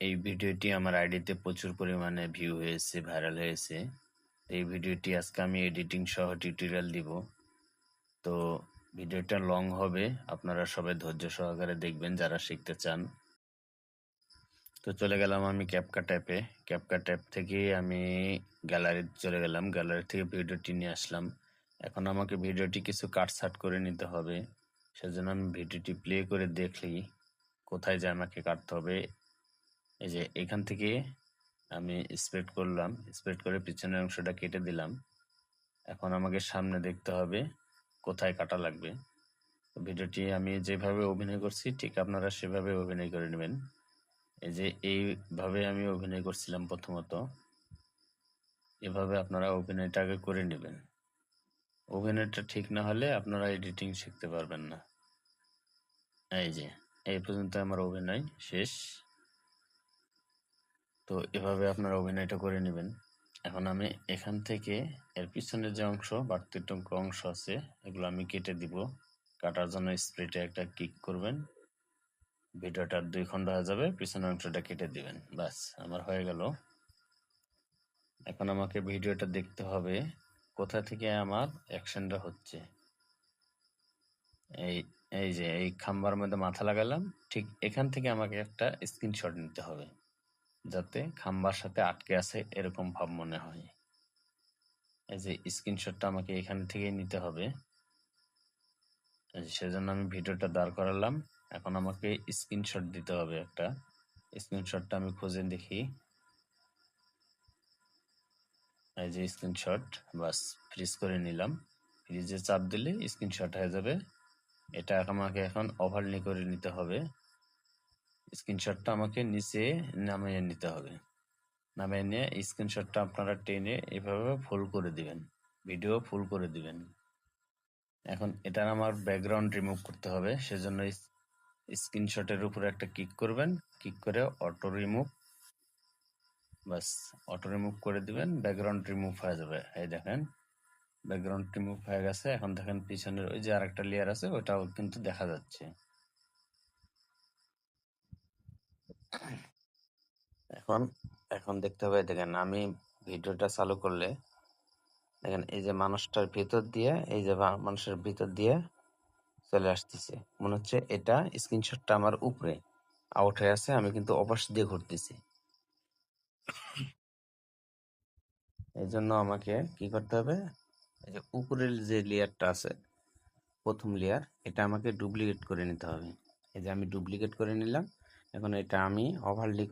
এই ভিডিওটি আমার আইডিতে প্রচুর পরিমাণে ভিউ হয়েছে ভাইরাল হয়েছে। এই ভিডিওটি আজকে আমি এডিটিং সহ টিউটোরিয়াল দিব। তো ভিডিওটা লং হবে, আপনারা সবাই ধৈর্য সহকারে দেখবেন যারা শিখতে চান। তো চলে গেলাম আমি ক্যাপকাট অ্যাপে ক্যাপকাট অ্যাপ থেকে আমি গ্যালারিতে চলে গেলাম। গ্যালারি থেকে ভিডিওটি নিয়ে আসলাম। এখন আমাকে ভিডিওটি কিছু কাটছাট করে নিতে হবে। সেজন্য আমি ভিডিওটি প্লে করে দেখলি কোথায় যে আমাকে কাটতে হবে এই যে এখান থেকে আমি স্প্রেড করলাম স্প্রেড করে পিছনের অংশটা কেটে দিলাম। এখন আমাকে সামনে দেখতে হবে কোথায় কাটা লাগবে। ভিডিওটি আমি যেভাবে অভিনয় করছি, ঠিক আপনারা সেভাবে অভিনয় করে নেবেন। এই যে এইভাবে আমি অভিনয় করছিলাম প্রথমত। এভাবে আপনারা অভিনয়টা আগে করে নেবেন। অভিনয়টা ঠিক না হলে আপনারা এডিটিং শিখতে পারবেন না। এই যে, এই পর্যন্ত আমার অভিনয় শেষ। তো এভাবে আপনারা অভিনয়টা করে নেবেন। এখন আমি এখান থেকে এর পিছনের যে অংশ বাড়তিটুকু অংশ আছে, এগুলো আমি কেটে দিব। কাটার জন্য স্প্রেটে একটা ক্লিক করবেন। ভিডিওটার দুই খণ্ড হয়ে যাবে, পিছনের অংশটা কেটে দিবেন। বাস আমার হয়ে গেল। এখন আমাকে ভিডিওটা দেখতে হবে, কোথা থেকে আমার অ্যাকশনটা হচ্ছে। এই এই যে, এই খাম্বার মধ্যে মাথা লাগালাম, ঠিক এখান থেকে আমাকে একটা স্ক্রিনশট নিতে হবে। যাতে খাম্বার সাথে আটকে আছে এরকম ভাব মনে হয়। এই যে স্ক্রিনশটটা আমাকে এখান থেকেই নিতে হবে। সেজন্য আমি ভিডিওটা দাঁড় করালাম। এখন আমাকে স্ক্রিনশট দিতে হবে একটা। স্ক্রিনশটটা আমি খুঁজে দেখি। এই যে স্ক্রিনশট বাস ফ্রিজ করে নিলাম। ফ্রিজে চাপ দিলে স্ক্রিনশট হয়ে যাবে। এটা আমাকে এখন ওভারলি করে নিতে হবে। স্ক্রিনশটটা আমাকে নিচে নামিয়ে নিতে হবে। নামিয়ে নিয়ে স্ক্রিনশটটা আপনারা টেনে এভাবে ফুল করে দিবেন। ভিডিও ফুল করে দিবেন। এখন এটা আমার ব্যাকগ্রাউন্ড রিমুভ করতে হবে, সেজন্য স্ক্রিনশটের উপরে একটা ক্লিক করবেন। ক্লিক করে অটো রিমুভ। বাস অটো রিমুভ করে দিবেন, ব্যাকগ্রাউন্ড রিমুভ হয়ে যাবে। এই দেখেন, ব্যাকগ্রাউন্ড রিমুভ হয়ে গেছে। এখন দেখেন পিছনের ওই যে আরেকটা লেয়ার আছে ওটাও কিন্তু দেখা যাচ্ছে। এখন এখন দেখতে হবে, দেখেন আমি ভিডিওটা চালু করলে, দেখেন এই যে মানুষটার ভিতর দিয়ে, এই যে মানুষের ভিতর দিয়ে চলে আসতেছে। মনে হচ্ছে এটা স্ক্রিনশটটা আমার উপরে আউট হয়ে আছে, আমি কিন্তু অপাশ দিয়ে ঘুরতেছি। এই জন্য আমাকে কি করতে হবে, এই যে উপরের যে লেয়ারটা আছে, প্রথম লেয়ার, এটা আমাকে ডুপ্লিকেট করে নিতে হবে। এই যে আমি ডুপ্লিকেট করে নিলাম এখন এটা আমি ওভারলি